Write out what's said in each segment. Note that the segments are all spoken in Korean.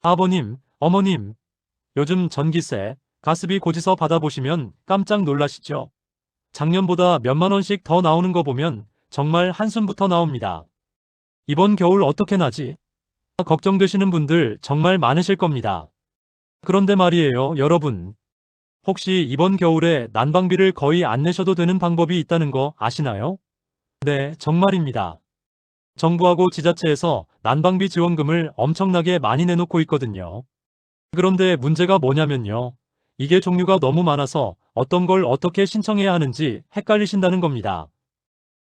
아버님, 어머님, 요즘 전기세, 가스비 고지서 받아보시면 깜짝 놀라시죠? 작년보다 몇만 원씩 더 나오는 거 보면 정말 한숨부터 나옵니다. 이번 겨울 어떻게 나지? 걱정되시는 분들 정말 많으실 겁니다. 그런데 말이에요, 여러분. 혹시 이번 겨울에 난방비를 거의 안 내셔도 되는 방법이 있다는 거 아시나요? 네, 정말입니다. 정부하고 지자체에서 난방비 지원금을 엄청나게 많이 내놓고 있거든요. 그런데 문제가 뭐냐면요. 이게 종류가 너무 많아서 어떤 걸 어떻게 신청해야 하는지 헷갈리신다는 겁니다.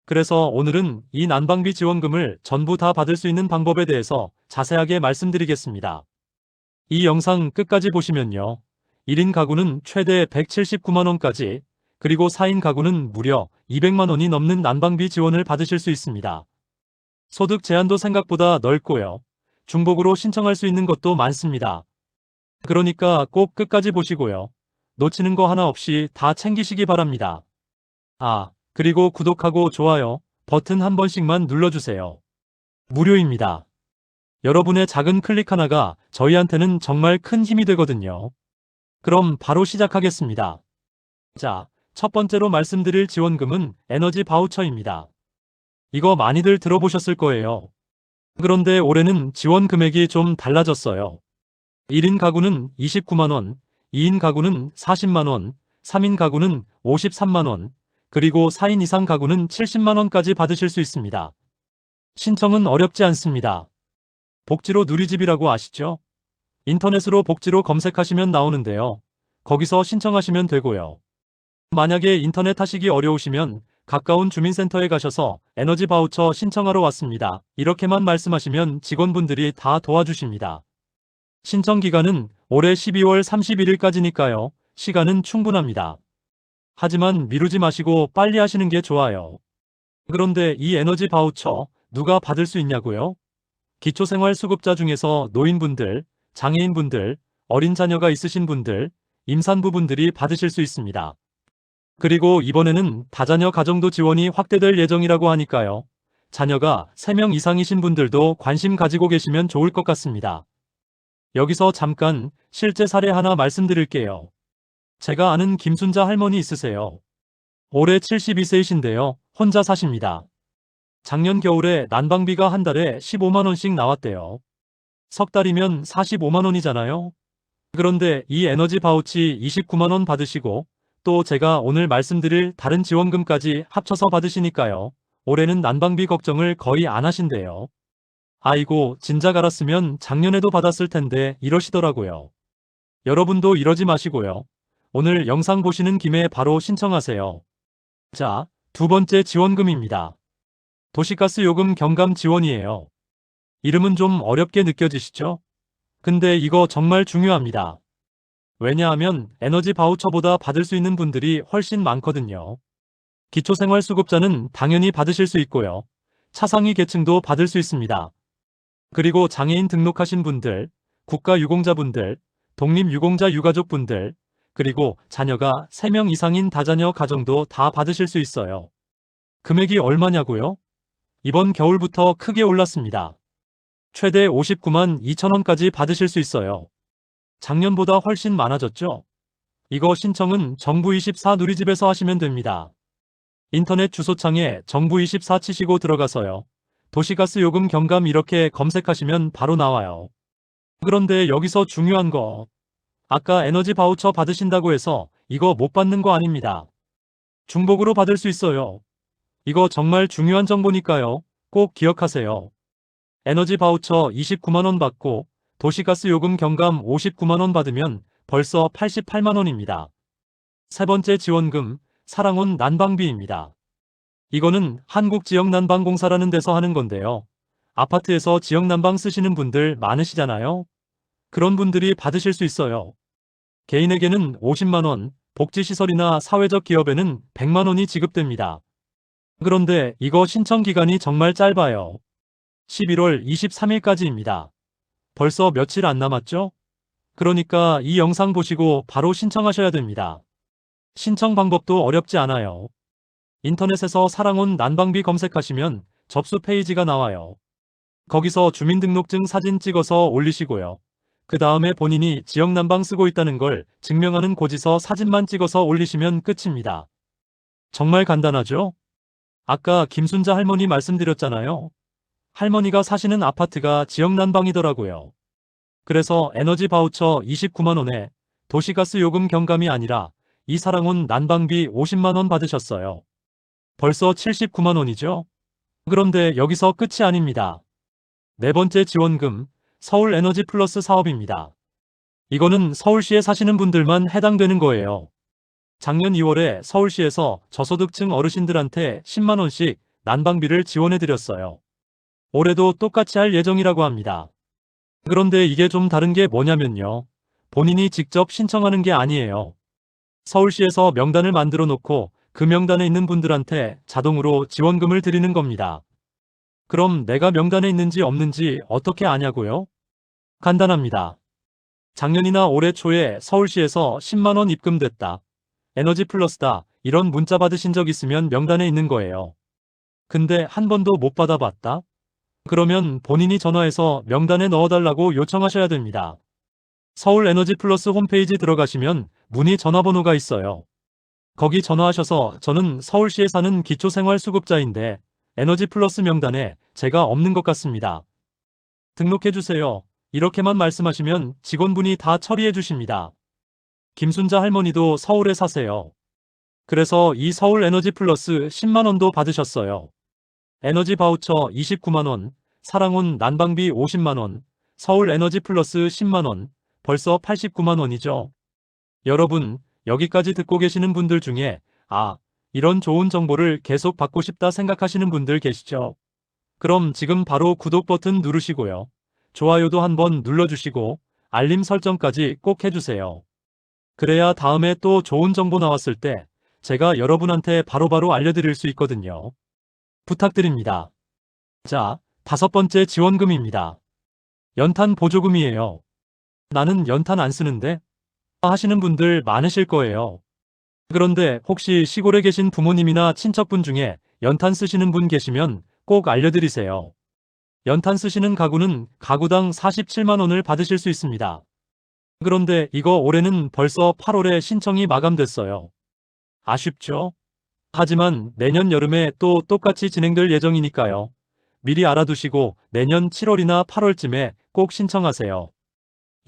그래서 오늘은 이 난방비 지원금을 전부 다 받을 수 있는 방법에 대해서 자세하게 말씀드리겠습니다. 이 영상 끝까지 보시면요. 1인 가구는 최대 179만원까지, 그리고 4인 가구는 무려 200만원이 넘는 난방비 지원을 받으실 수 있습니다. 소득 제한도 생각보다 넓고요. 중복으로 신청할 수 있는 것도 많습니다. 그러니까 꼭 끝까지 보시고요. 놓치는 거 하나 없이 다 챙기시기 바랍니다. 아, 그리고 구독하고 좋아요 버튼 한 번씩만 눌러주세요. 무료입니다. 여러분의 작은 클릭 하나가 저희한테는 정말 큰 힘이 되거든요. 그럼 바로 시작하겠습니다. 자, 첫 번째로 말씀드릴 지원금은 에너지 바우처입니다. 이거 많이들 들어보셨을 거예요. 그런데 올해는 지원 금액이 좀 달라졌어요. 1인 가구는 29만원, 2인 가구는 40만원, 3인 가구는 53만원, 그리고 4인 이상 가구는 70만원까지 받으실 수 있습니다. 신청은 어렵지 않습니다. 복지로 누리집이라고 아시죠? 인터넷으로 복지로 검색하시면 나오는데요. 거기서 신청하시면 되고요. 만약에 인터넷 하시기 어려우시면 가까운 주민센터에 가셔서 에너지 바우처 신청하러 왔습니다. 이렇게만 말씀하시면 직원분들이 다 도와주십니다. 신청 기간은 올해 12월 31일까지니까요. 시간은 충분합니다. 하지만 미루지 마시고 빨리 하시는 게 좋아요. 그런데 이 에너지 바우처 누가 받을 수 있냐고요? 기초생활수급자 중에서 노인분들, 장애인분들, 어린 자녀가 있으신 분들, 임산부분들이 받으실 수 있습니다. 그리고 이번에는 다자녀 가정도 지원이 확대될 예정이라고 하니까요. 자녀가 3명 이상이신 분들도 관심 가지고 계시면 좋을 것 같습니다. 여기서 잠깐 실제 사례 하나 말씀드릴게요. 제가 아는 김순자 할머니 있으세요. 올해 72세이신데요. 혼자 사십니다. 작년 겨울에 난방비가 한 달에 15만원씩 나왔대요. 석 달이면 45만원이잖아요. 그런데 이 에너지 바우치 29만원 받으시고 또 제가 오늘 말씀드릴 다른 지원금까지 합쳐서 받으시니까요. 올해는 난방비 걱정을 거의 안 하신대요. 아이고, 진작 알았으면 작년에도 받았을 텐데 이러시더라고요. 여러분도 이러지 마시고요. 오늘 영상 보시는 김에 바로 신청하세요. 자, 두 번째 지원금입니다. 도시가스 요금 경감 지원이에요. 이름은 좀 어렵게 느껴지시죠? 근데 이거 정말 중요합니다. 왜냐하면 에너지 바우처보다 받을 수 있는 분들이 훨씬 많거든요. 기초생활수급자는 당연히 받으실 수 있고요. 차상위 계층도 받을 수 있습니다. 그리고 장애인 등록하신 분들, 국가유공자분들, 독립유공자 유가족분들, 그리고 자녀가 3명 이상인 다자녀 가정도 다 받으실 수 있어요. 금액이 얼마냐고요? 이번 겨울부터 크게 올랐습니다. 최대 59만 2천원까지 받으실 수 있어요. 작년보다 훨씬 많아졌죠? 이거 신청은 정부24 누리집에서 하시면 됩니다. 인터넷 주소창에 정부24 치시고 들어가서요. 도시가스 요금 경감 이렇게 검색하시면 바로 나와요. 그런데 여기서 중요한 거. 아까 에너지 바우처 받으신다고 해서 이거 못 받는 거 아닙니다. 중복으로 받을 수 있어요. 이거 정말 중요한 정보니까요. 꼭 기억하세요. 에너지 바우처 29만원 받고 도시가스 요금 경감 59만원 받으면 벌써 88만원입니다. 세 번째 지원금, 사랑온 난방비입니다. 이거는 한국지역난방공사라는 데서 하는 건데요. 아파트에서 지역난방 쓰시는 분들 많으시잖아요. 그런 분들이 받으실 수 있어요. 개인에게는 50만원, 복지시설이나 사회적 기업에는 100만원이 지급됩니다. 그런데 이거 신청 기간이 정말 짧아요. 11월 23일까지입니다. 벌써 며칠 안 남았죠? 그러니까 이 영상 보시고 바로 신청하셔야 됩니다. 신청 방법도 어렵지 않아요. 인터넷에서 사랑온 난방비 검색하시면 접수 페이지가 나와요. 거기서 주민등록증 사진 찍어서 올리시고요. 그 다음에 본인이 지역 난방 쓰고 있다는 걸 증명하는 고지서 사진만 찍어서 올리시면 끝입니다. 정말 간단하죠? 아까 김순자 할머니 말씀드렸잖아요. 할머니가 사시는 아파트가 지역 난방이더라고요. 그래서 에너지 바우처 29만원에 도시가스 요금 경감이 아니라 이 사랑온 난방비 50만원 받으셨어요. 벌써 79만원이죠? 그런데 여기서 끝이 아닙니다. 네 번째 지원금, 서울 에너지 플러스 사업입니다. 이거는 서울시에 사시는 분들만 해당되는 거예요. 작년 2월에 서울시에서 저소득층 어르신들한테 10만원씩 난방비를 지원해드렸어요. 올해도 똑같이 할 예정이라고 합니다. 그런데 이게 좀 다른 게 뭐냐면요. 본인이 직접 신청하는 게 아니에요. 서울시에서 명단을 만들어 놓고 그 명단에 있는 분들한테 자동으로 지원금을 드리는 겁니다. 그럼 내가 명단에 있는지 없는지 어떻게 아냐고요? 간단합니다. 작년이나 올해 초에 서울시에서 10만원 입금됐다. 에너지 플러스다. 이런 문자 받으신 적 있으면 명단에 있는 거예요. 근데 한 번도 못 받아봤다? 그러면 본인이 전화해서 명단에 넣어달라고 요청하셔야 됩니다. 서울 에너지 플러스 홈페이지 들어가시면 문의 전화번호가 있어요. 거기 전화하셔서 저는 서울시에 사는 기초생활수급자인데 에너지 플러스 명단에 제가 없는 것 같습니다. 등록해주세요. 이렇게만 말씀하시면 직원분이 다 처리해 주십니다. 김순자 할머니도 서울에 사세요. 그래서 이 서울 에너지 플러스 10만원도 받으셨어요. 에너지 바우처 29만원, 사랑온 난방비 50만원, 서울 에너지 플러스 10만원, 벌써 89만원이죠. 여러분, 여기까지 듣고 계시는 분들 중에, 아, 이런 좋은 정보를 계속 받고 싶다 생각하시는 분들 계시죠? 그럼 지금 바로 구독 버튼 누르시고요. 좋아요도 한번 눌러주시고, 알림 설정까지 꼭 해주세요. 그래야 다음에 또 좋은 정보 나왔을 때, 제가 여러분한테 바로바로 알려드릴 수 있거든요. 부탁드립니다. 자, 다섯 번째 지원금입니다. 연탄 보조금이에요. 나는 연탄 안 쓰는데? 하시는 분들 많으실 거예요. 그런데 혹시 시골에 계신 부모님이나 친척분 중에 연탄 쓰시는 분 계시면 꼭 알려드리세요. 연탄 쓰시는 가구는 가구당 47만원을 받으실 수 있습니다. 그런데 이거 올해는 벌써 8월에 신청이 마감됐어요. 아쉽죠? 하지만 내년 여름에 또 똑같이 진행될 예정이니까요. 미리 알아두시고 내년 7월이나 8월쯤에 꼭 신청하세요.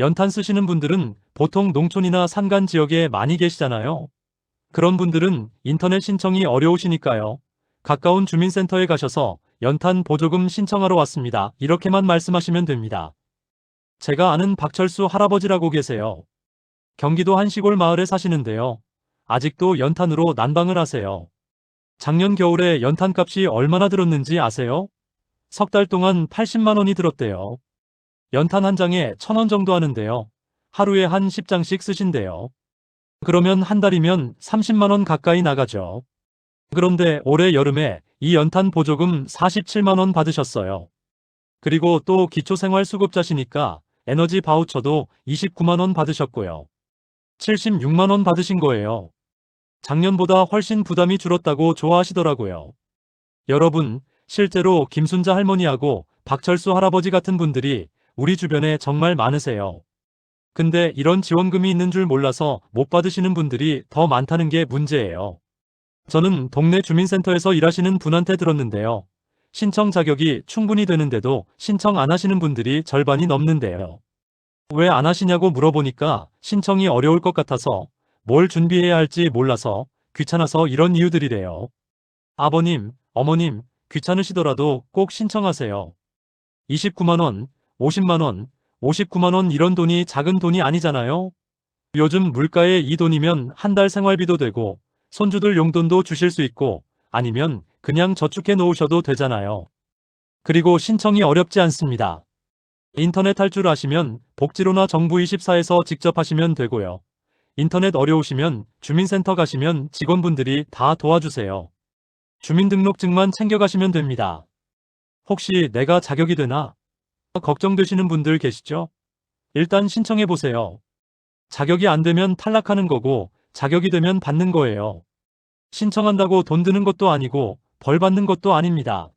연탄 쓰시는 분들은 보통 농촌이나 산간 지역에 많이 계시잖아요. 그런 분들은 인터넷 신청이 어려우시니까요. 가까운 주민센터에 가셔서 연탄 보조금 신청하러 왔습니다. 이렇게만 말씀하시면 됩니다. 제가 아는 박철수 할아버지라고 계세요. 경기도 한 시골 마을에 사시는데요. 아직도 연탄으로 난방을 하세요. 작년 겨울에 연탄값이 얼마나 들었는지 아세요? 석 달 동안 80만 원이 들었대요. 연탄 한 장에 1000원 정도 하는데요. 하루에 한 10장씩 쓰신대요. 그러면 한 달이면 30만 원 가까이 나가죠. 그런데 올해 여름에 이 연탄 보조금 47만 원 받으셨어요. 그리고 또 기초생활수급자시니까 에너지 바우처도 29만 원 받으셨고요. 76만 원 받으신 거예요. 작년보다 훨씬 부담이 줄었다고 좋아하시더라고요. 여러분, 실제로 김순자 할머니하고 박철수 할아버지 같은 분들이 우리 주변에 정말 많으세요. 근데 이런 지원금이 있는 줄 몰라서 못 받으시는 분들이 더 많다는 게 문제예요. 저는 동네 주민센터에서 일하시는 분한테 들었는데요. 신청 자격이 충분히 되는데도 신청 안 하시는 분들이 절반이 넘는데요. 왜 안 하시냐고 물어보니까 신청이 어려울 것 같아서 뭘 준비해야 할지 몰라서 귀찮아서 이런 이유들이래요. 아버님, 어머님, 귀찮으시더라도 꼭 신청하세요. 29만원, 50만원, 59만원 이런 돈이 작은 돈이 아니잖아요. 요즘 물가에 이 돈이면 한 달 생활비도 되고 손주들 용돈도 주실 수 있고 아니면 그냥 저축해 놓으셔도 되잖아요. 그리고 신청이 어렵지 않습니다. 인터넷 할 줄 아시면 복지로나 정부24에서 직접 하시면 되고요. 인터넷 어려우시면 주민센터 가시면 직원분들이 다 도와주세요. 주민등록증만 챙겨가시면 됩니다. 혹시 내가 자격이 되나? 걱정되시는 분들 계시죠? 일단 신청해보세요. 자격이 안 되면 탈락하는 거고 자격이 되면 받는 거예요. 신청한다고 돈 드는 것도 아니고 벌 받는 것도 아닙니다.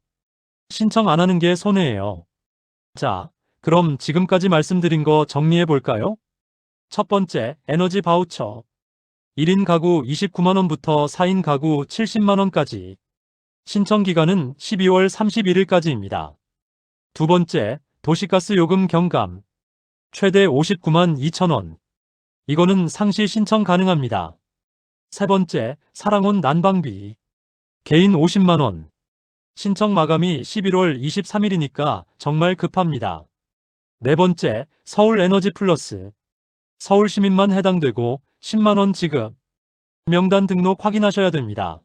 신청 안 하는 게 손해예요. 자, 그럼 지금까지 말씀드린 거 정리해 볼까요? 첫 번째, 에너지 바우처. 1인 가구 29만원부터 4인 가구 70만원까지. 신청 기간은 12월 31일까지입니다. 두 번째, 도시가스 요금 경감. 최대 59만 2천원. 이거는 상시 신청 가능합니다. 세 번째, 사랑온 난방비. 개인 50만원. 신청 마감이 11월 23일이니까 정말 급합니다. 네 번째, 서울 에너지 플러스. 서울 시민만 해당되고 10만원 지급. 명단 등록 확인하셔야 됩니다.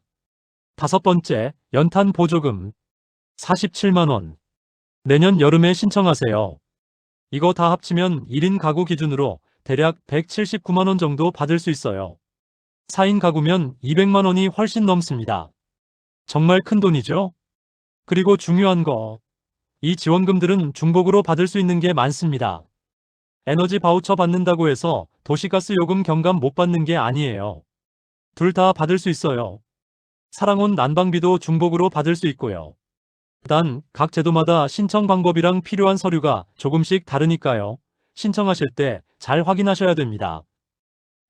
다섯 번째, 연탄 보조금. 47만원. 내년 여름에 신청하세요. 이거 다 합치면 1인 가구 기준으로 대략 179만원 정도 받을 수 있어요. 4인 가구면 200만원이 훨씬 넘습니다. 정말 큰 돈이죠? 그리고 중요한 거. 이 지원금들은 중복으로 받을 수 있는 게 많습니다. 에너지 바우처 받는다고 해서 도시가스 요금 경감 못 받는 게 아니에요. 둘 다 받을 수 있어요. 사랑온 난방비도 중복으로 받을 수 있고요. 단, 각 제도마다 신청 방법이랑 필요한 서류가 조금씩 다르니까요. 신청하실 때 잘 확인하셔야 됩니다.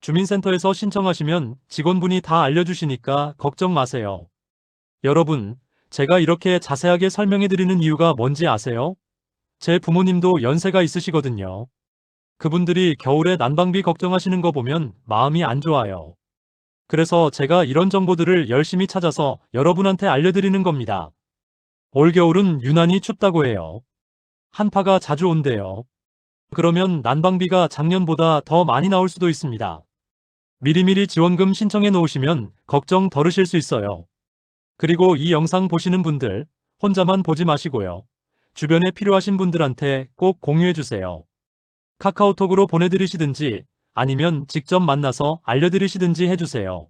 주민센터에서 신청하시면 직원분이 다 알려주시니까 걱정 마세요. 여러분, 제가 이렇게 자세하게 설명해 드리는 이유가 뭔지 아세요? 제 부모님도 연세가 있으시거든요. 그분들이 겨울에 난방비 걱정하시는 거 보면 마음이 안 좋아요. 그래서 제가 이런 정보들을 열심히 찾아서 여러분한테 알려드리는 겁니다. 올겨울은 유난히 춥다고 해요. 한파가 자주 온대요. 그러면 난방비가 작년보다 더 많이 나올 수도 있습니다. 미리미리 지원금 신청해 놓으시면 걱정 덜으실 수 있어요. 그리고 이 영상 보시는 분들 혼자만 보지 마시고요. 주변에 필요하신 분들한테 꼭 공유해 주세요. 카카오톡으로 보내드리시든지 아니면 직접 만나서 알려드리시든지 해주세요.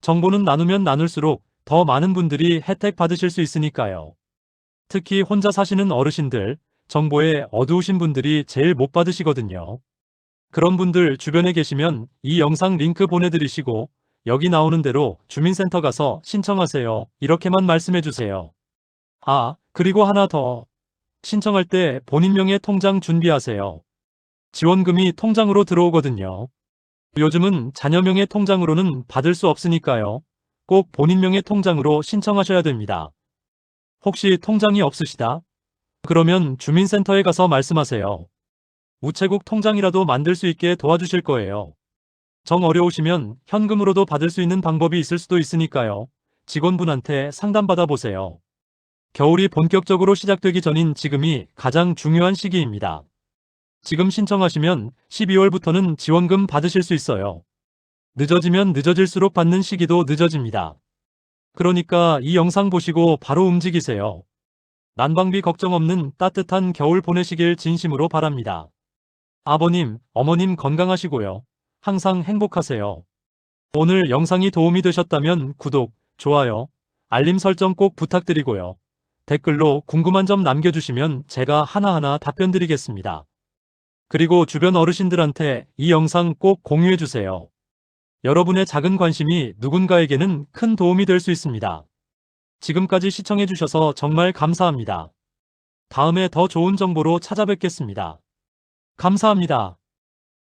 정보는 나누면 나눌수록 더 많은 분들이 혜택 받으실 수 있으니까요. 특히 혼자 사시는 어르신들, 정보에 어두우신 분들이 제일 못 받으시거든요. 그런 분들 주변에 계시면 이 영상 링크 보내드리시고 여기 나오는 대로 주민센터 가서 신청하세요. 이렇게만 말씀해 주세요. 아, 그리고 하나 더. 신청할 때 본인 명의 통장 준비하세요. 지원금이 통장으로 들어오거든요. 요즘은 자녀 명의 통장으로는 받을 수 없으니까요. 꼭 본인 명의 통장으로 신청하셔야 됩니다. 혹시 통장이 없으시다? 그러면 주민센터에 가서 말씀하세요. 우체국 통장이라도 만들 수 있게 도와주실 거예요. 정 어려우시면 현금으로도 받을 수 있는 방법이 있을 수도 있으니까요. 직원분한테 상담받아 보세요. 겨울이 본격적으로 시작되기 전인 지금이 가장 중요한 시기입니다. 지금 신청하시면 12월부터는 지원금 받으실 수 있어요. 늦어지면 늦어질수록 받는 시기도 늦어집니다. 그러니까 이 영상 보시고 바로 움직이세요. 난방비 걱정 없는 따뜻한 겨울 보내시길 진심으로 바랍니다. 아버님, 어머님 건강하시고요. 항상 행복하세요. 오늘 영상이 도움이 되셨다면 구독, 좋아요, 알림 설정 꼭 부탁드리고요. 댓글로 궁금한 점 남겨주시면 제가 하나하나 답변 드리겠습니다. 그리고 주변 어르신들한테 이 영상 꼭 공유해주세요. 여러분의 작은 관심이 누군가에게는 큰 도움이 될 수 있습니다. 지금까지 시청해주셔서 정말 감사합니다. 다음에 더 좋은 정보로 찾아뵙겠습니다. 감사합니다.